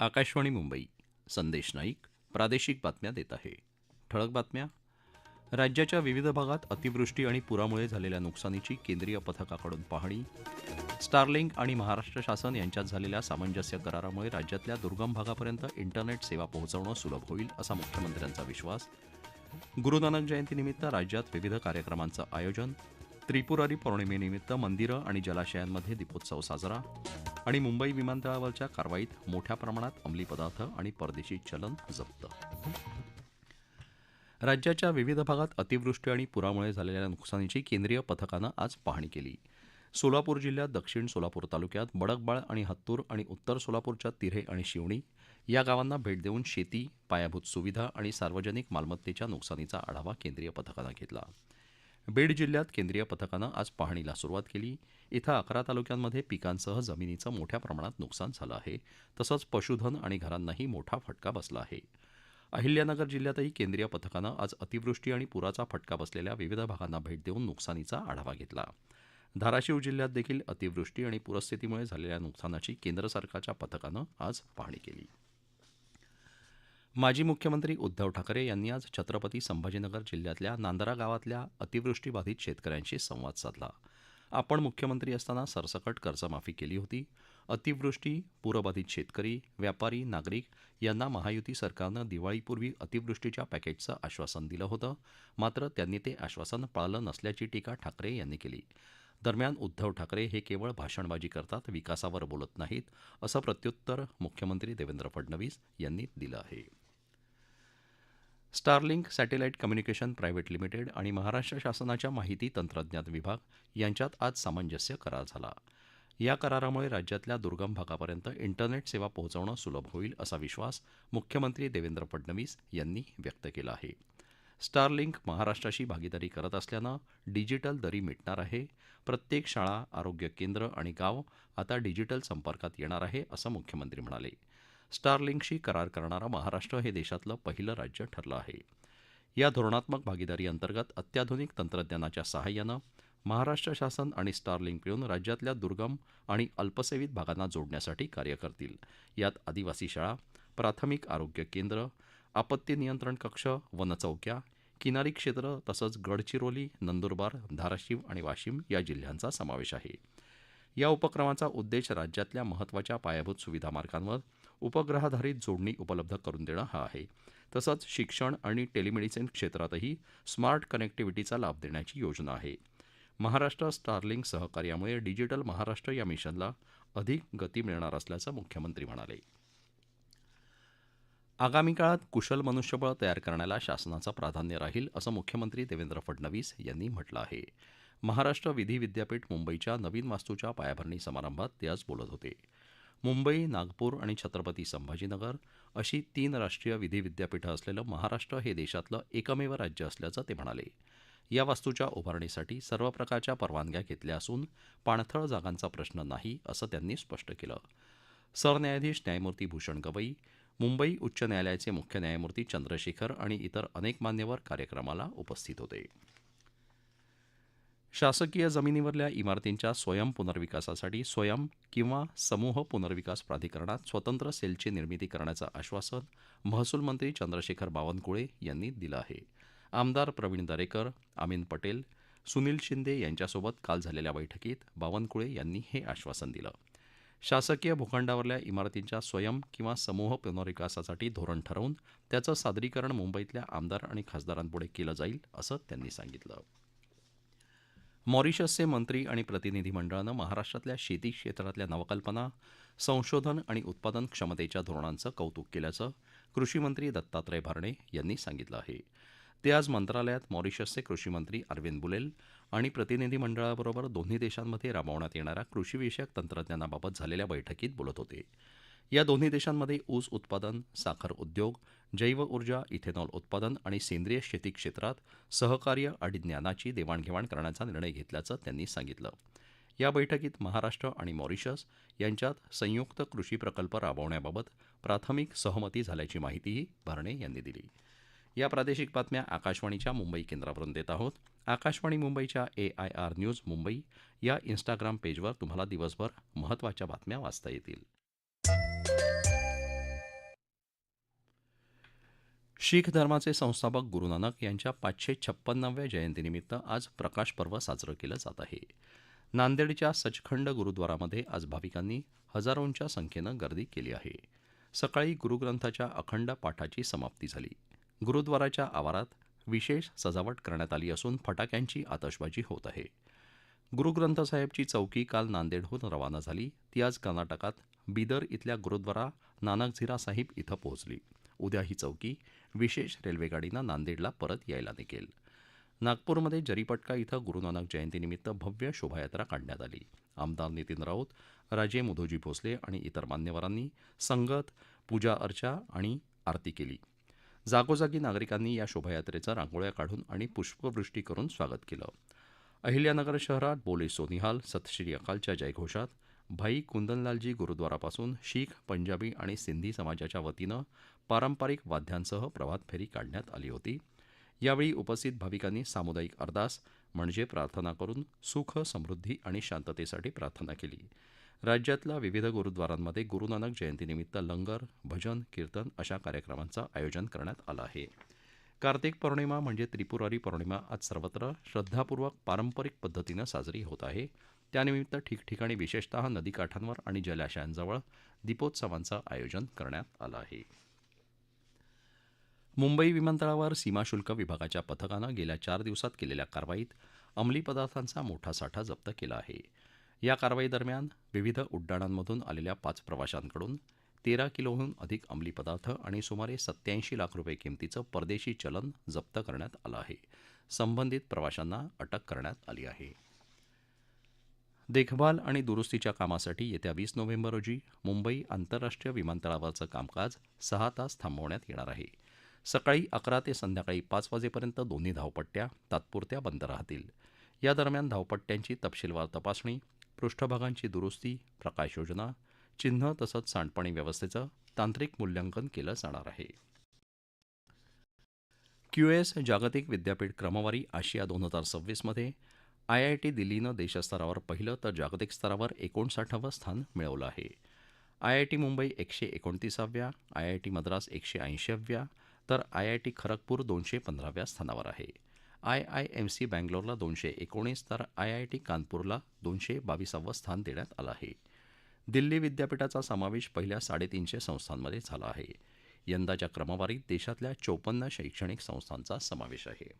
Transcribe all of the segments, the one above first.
आकाशवाणी मुंबई संदेश नाईक प्रादेशिक बातम्या देत आहे. ठळक बातम्या. राज्याच्या विविध भागात अतिवृष्टी आणि पुरामुळे झालेल्या नुकसानीची केंद्रीय पथकाकडून पाहणी. स्टारलिंक आणि महाराष्ट्र शासन यांच्यात झालेल्या सामंजस्य करारामुळे राज्यातल्या दुर्गम भागापर्यंत इंटरनेट सेवा पोहोचवणं सुलभ होईल असा मुख्यमंत्र्यांचा विश्वास. गुरुनानक जयंतीनिमित्त राज्यात विविध कार्यक्रमांचं आयोजन. त्रिपुरारी पौर्णिमेनिमित्त मंदिरं आणि जलाशयांमध्ये दीपोत्सव साजरा. आणि मुंबई विमानतळावरच्या कारवाईत मोठ्या प्रमाणात अंमली पदार्थ आणि परदेशी चलन जप्त. राज्याच्या विविध भागात अतिवृष्टी आणि पुरामुळे झालेल्या नुकसानीची केंद्रीय पथकानं आज पाहणी केली. सोलापूर जिल्ह्यात दक्षिण सोलापूर तालुक्यात बडकबाळ आणि हत्तूर आणि उत्तर सोलापूरच्या तिरे आणि शिवणी या गावांना भेट देऊन शेती पायाभूत सुविधा आणि सार्वजनिक मालमत्तेच्या नुकसानीचा आढावा केंद्रीय पथकानं घेतला. बीड जिल्ह्यात केंद्रीय पथकानं आज पाहणीला सुरुवात केली. इथं अकरा तालुक्यांमध्ये पिकांसह जमिनीचं मोठ्या प्रमाणात नुकसान झालं आहे. तसंच पशुधन आणि घरांनाही मोठा फटका बसला आहे. अहिल्यानगर जिल्ह्यातही केंद्रीय पथकानं आज अतिवृष्टी आणि पुराचा फटका बसलेल्या विविध भागांना भेट देऊन नुकसानीचा आढावा घेतला. धाराशिव जिल्ह्यात देखील अतिवृष्टी आणि पूरस्थितीमुळे झालेल्या नुकसानाची केंद्र सरकारच्या पथकानं आज पाहणी केली. माजी मुख्यमंत्री उद्धव ठाकरे यांनी आज छत्रपती संभाजीनगर जिल्ह्यातल्या नांदरा गावातल्या अतिवृष्टीबाधित शेतकऱ्यांशी संवाद साधला. आपण मुख्यमंत्री असताना सरसकट कर्जमाफी केली होती. अतिवृष्टी पूरबाधित शेतकरी व्यापारी नागरिक यांना महायुती सरकारनं दिवाळीपूर्वी अतिवृष्टीच्या पॅकेजचं आश्वासन दिलं होतं. मात्र त्यांनी ते आश्वासन पाळलं नसल्याची टीका ठाकरे यांनी केली. दरम्यान उद्धव ठाकरे हे केवळ भाषणबाजी करतात विकासावर बोलत नाहीत असं प्रत्युत्तर मुख्यमंत्री देवेंद्र फडणवीस यांनी दिलं आहे. Starlink satellite communication private limited आणि महाराष्ट्र शासनाच्या माहिती तंत्रज्ञान विभाग यांच्यात आज सामंजस्य करार झाला. या करारामुळे राज्यातल्या दुर्गम भागापर्यंत इंटरनेट सेवा पोहोचवणं सुलभ होईल असा विश्वास मुख्यमंत्री देवेंद्र फडणवीस यांनी व्यक्त केला आहे. स्टारलिंक महाराष्ट्राशी भागीदारी करत असल्यानं डिजिटल दरी मिटणार आहे. प्रत्येक शाळा आरोग्य केंद्र आणि गाव आता डिजिटल संपर्कात येणार आहे असं मुख्यमंत्री म्हणाले. स्टारलिंकशी करार करणारा महाराष्ट्र हे देशातलं पहिलं राज्य ठरलं आहे. या धोरणात्मक भागीदारी अंतर्गत अत्याधुनिक तंत्रज्ञानाच्या सहाय्यानं महाराष्ट्र शासन आणि स्टारलिंक मिळून राज्यातल्या दुर्गम आणि अल्पसेवित भागांना जोडण्यासाठी कार्य करतील. यात आदिवासी शाळा प्राथमिक आरोग्य केंद्र आपत्ती नियंत्रण कक्ष वनचौक्या किनारी क्षेत्र तसंच गडचिरोली नंदुरबार धाराशिव आणि वाशिम या जिल्ह्यांचा समावेश आहे. या उपक्रमाचा उद्देश राज्यातल्या महत्त्वाच्या पायाभूत सुविधा मार्गांवर उपग्रहाधारित जोडणी उपलब्ध करून देणं हा आहे. तसंच शिक्षण आणि टेलिमेडिसिन क्षेत्रातही स्मार्ट कनेक्टिव्हिटीचा लाभ देण्याची योजना आहे. महाराष्ट्र स्टारलिंक सहकार्यामुळे डिजिटल महाराष्ट्र या मिशनला अधिक गती मिळणार असल्याचं मुख्यमंत्री म्हणाले. आगामी काळात कुशल मनुष्यबळ तयार करण्याला शासनाचं प्राधान्य राहील असं मुख्यमंत्री देवेंद्र फडणवीस यांनी म्हटलं आहे. महाराष्ट्र विधी विद्यापीठ मुंबईच्या नवीन वास्तूच्या पायाभरणी समारंभात ते आज बोलत होते. मुंबई नागपूर आणि छत्रपती संभाजीनगर अशी तीन राष्ट्रीय विधी विद्यापीठं असलेलं महाराष्ट्र हे देशातलं एकमेव राज्य असल्याचं ते म्हणाले. या वास्तूच्या उभारणीसाठी सर्व प्रकारच्या परवानग्या घेतल्या असून पाणथळ जागांचा प्रश्न नाही असं त्यांनी स्पष्ट केलं. सरन्यायाधीश न्यायमूर्ती भूषण गवई मुंबई उच्च न्यायालयाचे मुख्य न्यायमूर्ती चंद्रशेखर आणि इतर अनेक मान्यवर कार्यक्रमाला उपस्थित होते. शासकीय जमिनीवरल्या इमारतींच्या स्वयं पुनर्विकासासाठी स्वयं किंवा समूह पुनर्विकास प्राधिकरणात स्वतंत्र सेलची निर्मिती करण्याचं आश्वासन महसूल मंत्री चंद्रशेखर बावनकुळे यांनी दिलं आहे. आमदार प्रवीण दरेकर अमीन पटेल सुनील शिंदे यांच्यासोबत काल झालेल्या बैठकीत बावनकुळे यांनी हे आश्वासन दिलं. शासकीय भूखंडावरल्या इमारतींच्या स्वयं किंवा समूह पुनर्विकासासाठी धोरण ठरवून त्याचं सादरीकरण मुंबईतल्या आमदार आणि खासदारांपुढे केलं जाईल असं त्यांनी सांगितलं. मॉरिशसचे मंत्री आणि प्रतिनिधी मंडळानं महाराष्ट्रातल्या शेती क्षेत्रातल्या नवकल्पना संशोधन आणि उत्पादन क्षमतेच्या धोरणांचं कौतुक केल्याचं कृषीमंत्री दत्तात्रय भरणे यांनी सांगितलं आहे. ते आज मंत्रालयात मॉरिशसचे कृषीमंत्री अरविंद बुलेल आणि प्रतिनिधी मंडळाबरोबर दोन्ही देशांमध्ये राबवण्यात येणाऱ्या कृषीविषयक तंत्रज्ञानाबाबत झालेल्या बैठकीत बोलत होते. या दोन्ही देशांमध्ये ऊस उत्पादन साखर उद्योग जैव ऊर्जा इथेनॉल उत्पादन आणि सेंद्रिय शेती क्षेत्रात सहकार्य आणि ज्ञानाची देवाणघेवाण करण्याचा निर्णय घेतल्याचं त्यांनी सांगितलं. या बैठकीत महाराष्ट्र आणि मॉरिशस यांच्यात संयुक्त कृषी प्रकल्प राबवण्याबाबत प्राथमिक सहमती झाल्याची माहितीही भरणे यांनी दिली. या प्रादेशिक बातम्या आकाशवाणीच्या मुंबई केंद्रावरून देत आहोत. आकाशवाणी मुंबईच्या A I R news Mumbai या इन्स्टाग्राम पेजवर तुम्हाला दिवसभर महत्त्वाच्या बातम्या वाचता येतील. शीख धर्माचे संस्थापक गुरु नानक यांच्या पाचशे छप्पन्नाव्या जयंतीनिमित्त आज प्रकाश पर्व साजरं केलं जात आहे. नांदेडच्या सचखंड गुरुद्वारामध्ये आज भाविकांनी हजारोंच्या संख्येनं गर्दी केली आहे. सकाळी गुरुग्रंथाच्या अखंड पाठाची समाप्ती झाली. गुरुद्वाराच्या आवारात विशेष सजावट करण्यात आली असून फटाक्यांची आतषबाजी होत आहे. गुरुग्रंथसाहेबची चौकी काल नांदेडहून रवाना झाली. ती आज कर्नाटकात बिदर इथल्या गुरुद्वारा नानकझिरा साहिब इथं पोहोचली. उद्या ही चौकी विशेष रेल्वेगाडीनं नांदेडला परत यायला निघेल. नागपूरमध्ये जरीपटका इथं गुरुनानक जयंतीनिमित्त भव्य शोभायात्रा काढण्यात आली. आमदार नितीन राऊत राजे मुधोजी भोसले आणि इतर मान्यवरांनी संगत पूजा अर्चा आणि आरती केली. जागोजागी नागरिकांनी या शोभायात्रेचं रांगोळ्या काढून आणि पुष्पवृष्टी करून स्वागत केलं. अहिल्यानगर शहरात बोले सोनिहाल सतश्री अकालच्या जयघोषात भाई कुंदनलालजी गुरुद्वारापासून शीख पंजाबी आणि सिंधी समाजाच्या वतीनं पारंपरिक वाद्यांसह प्रभात फेरी काढण्यात आली होती. यावेळी उपस्थित भाविकांनी सामुदायिक अरदास म्हणजे प्रार्थना करून सुख समृद्धी आणि शांततेसाठी प्रार्थना केली. राज्यातल्या विविध गुरुद्वारांमध्ये गुरुनानक जयंतीनिमित्त लंगर भजन कीर्तन अशा कार्यक्रमांचं आयोजन करण्यात आलं आहे. कार्तिक पौर्णिमा म्हणजे त्रिपुरारी पौर्णिमा आज सर्वत्र श्रद्धापूर्वक पारंपरिक पद्धतीनं साजरी होत आहे. त्यानिमित्त ठिकठिकाणी विशेषतः नदीकाठांवर आणि जलाशयांजवळ दीपोत्सवांचं आयोजन करण्यात आलं आहे. मुंबई विमानतळावर सीमाशुल्क विभागाच्या पथकानं गेल्या चार दिवसात केलेल्या कारवाईत अंमली पदार्थांचा मोठा साठा जप्त केला आहे. या कारवाईदरम्यान विविध उड्डाणांमधून आलेल्या पाच प्रवाशांकडून तेरा किलोहून अधिक अंमली पदार्थ आणि सुमारे सत्याऐंशी लाख रुपये किमतीचं परदेशी चलन जप्त करण्यात आलं आहे. संबंधित प्रवाशांना अटक करण्यात आली आहे. देखभाल आणि दुरुस्तीच्या कामासाठी येत्या वीस नोव्हेंबर रोजी मुंबई आंतरराष्ट्रीय विमानतळावरचं कामकाज सहा तास थांबवण्यात येणार आहे. सकाळी अकरा ते संध्याकाळी पाच वाजेपर्यंत दोन्ही धावपट्ट्या तात्पुरत्या बंद राहतील. या दरम्यान धावपट्ट्यांची तपशीलवार तपासणी पृष्ठभागांची दुरुस्ती प्रकाश योजना चिन्ह तसंच सांडपाणी व्यवस्थेचं तांत्रिक मूल्यांकन केलं जाणार आहे. क्यूएस जागतिक विद्यापीठ क्रमवारी आशिया दोन हजार सव्वीसमध्ये आय आय टी दिल्लीनं देशस्तरावर पहिलं तर जागतिक स्तरावर एकोणसाठावं स्थान मिळवलं आहे. आय आय टी मुंबई एकशे एकोणतीसाव्या आय आय टी मद्रास एकशे ऐंशीव्या तर आय आय टी खरगपूर दोनशे पंधराव्या स्थानावर आहे. आय आय एम सी बँगलोरला दोनशे एकोणीस तर आय आय टी कानपूरला दोनशे बावीसावं स्थान देण्यात आलं आहे. दिल्ली विद्यापीठाचा समावेश पहिल्या साडेतीनशे संस्थांमध्ये झाला आहे. यंदाच्या क्रमवारीत देशातल्या चोपन्न शैक्षणिक संस्थांचा समावेश आहे.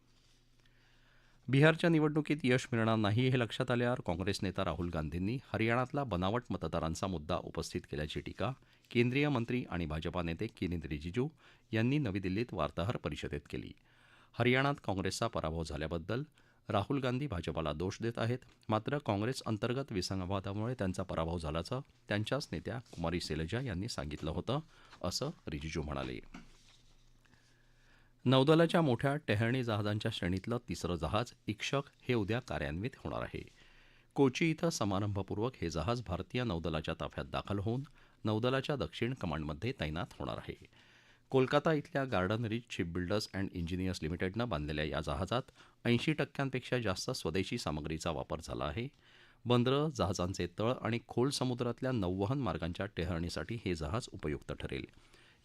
बिहारच्या निवडणुकीत यश मिळणार नाही हे लक्षात आल्यावर काँग्रेस नेता राहुल गांधींनी हरियाणातला बनावट मतदारांचा मुद्दा उपस्थित केल्याची टीका केंद्रीय मंत्री आणि भाजपा नेते किरेन रिजिजू यांनी नवी दिल्लीत वार्ताहर परिषदेत केली. हरियाणात काँग्रेसचा पराभव झाल्याबद्दल राहुल गांधी भाजपाला दोष देत आहेत. मात्र काँग्रेस अंतर्गत विसंवादामुळे त्यांचा पराभव झाल्याचं त्यांच्याच नेत्या कुमारी सेलजा यांनी सांगितलं होतं असं रिजिजू म्हणाले. नौदलाच्या मोठ्या टेहळणी जहाजांच्या श्रेणीतलं तिसरं जहाज इक्षक हे उद्या कार्यान्वित होणार आहे. कोची इथं समारंभपूर्वक हे जहाज भारतीय नौदलाच्या ताफ्यात दाखल होऊन नौदलाच्या दक्षिण कमांडमध्ये तैनात होणार आहे. कोलकाता इथल्या garden reach shipbuilders and engineers लिमिटेडनं बांधलेल्या या जहाजात ऐंशी टक्क्यांपेक्षा जास्त स्वदेशी सामग्रीचा वापर झाला आहे. बंदरं जहाजांचे तळ आणि खोल समुद्रातल्या नौवहन मार्गांच्या टेहळणीसाठी हे जहाज उपयुक्त ठरेल.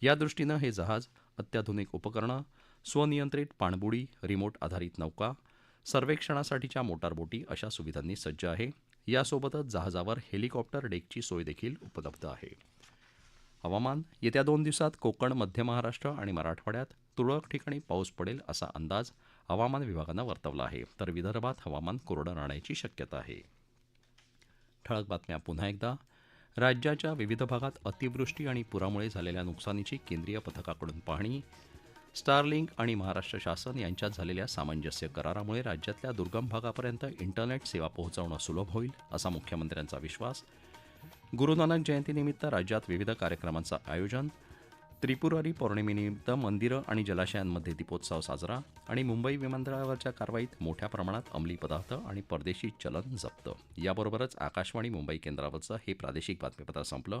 या दृष्टीनं हे जहाज अत्याधुनिक उपकरणं स्वनियंत्रित पाणबुडी रिमोट आधारित नौका सर्वेक्षणासाठीच्या मोटारबोटी अशा सुविधांनी सज्ज आहे. यासोबतच जहाजावर हेलिकॉप्टर डेकची सोय देखील उपलब्ध आहे. हवामान येत्या दोन दिवसात कोकण मध्य महाराष्ट्र आणि मराठवाड्यात तुरळक ठिकाणी पाऊस पडेल असा अंदाज हवामान विभागानं वर्तवला आहे. तर विदर्भात हवामान कोरडं राहण्याची शक्यता आहे. ठळक बातम्या पुन्हा एकदा. राज्याच्या विविध भागात अतिवृष्टी आणि पुरामुळे झालेल्या नुकसानीची केंद्रीय पथकाकडून पाहणी स्टारलिंक आणि महाराष्ट्र शासन यांच्यात झालेल्या सामंजस्य करारामुळे राज्यातल्या दुर्गम भागापर्यंत इंटरनेट सेवा पोहोचवणं सुलभ होईल असा मुख्यमंत्र्यांचा विश्वास. गुरुनानक जयंतीनिमित्त राज्यात विविध कार्यक्रमांचं आयोजन त्रिपुरारी पौर्णिमेनिमित्त मंदिरं आणि जलाशयांमध्ये दीपोत्सव साजरा आणि मुंबई विमानतळावरच्या कारवाईत मोठ्या प्रमाणात अंमली पदार्थ आणि परदेशी चलन जप्त. याबरोबरच आकाशवाणी मुंबई केंद्रावरचं हे प्रादेशिक बातमीपत्र संपलं.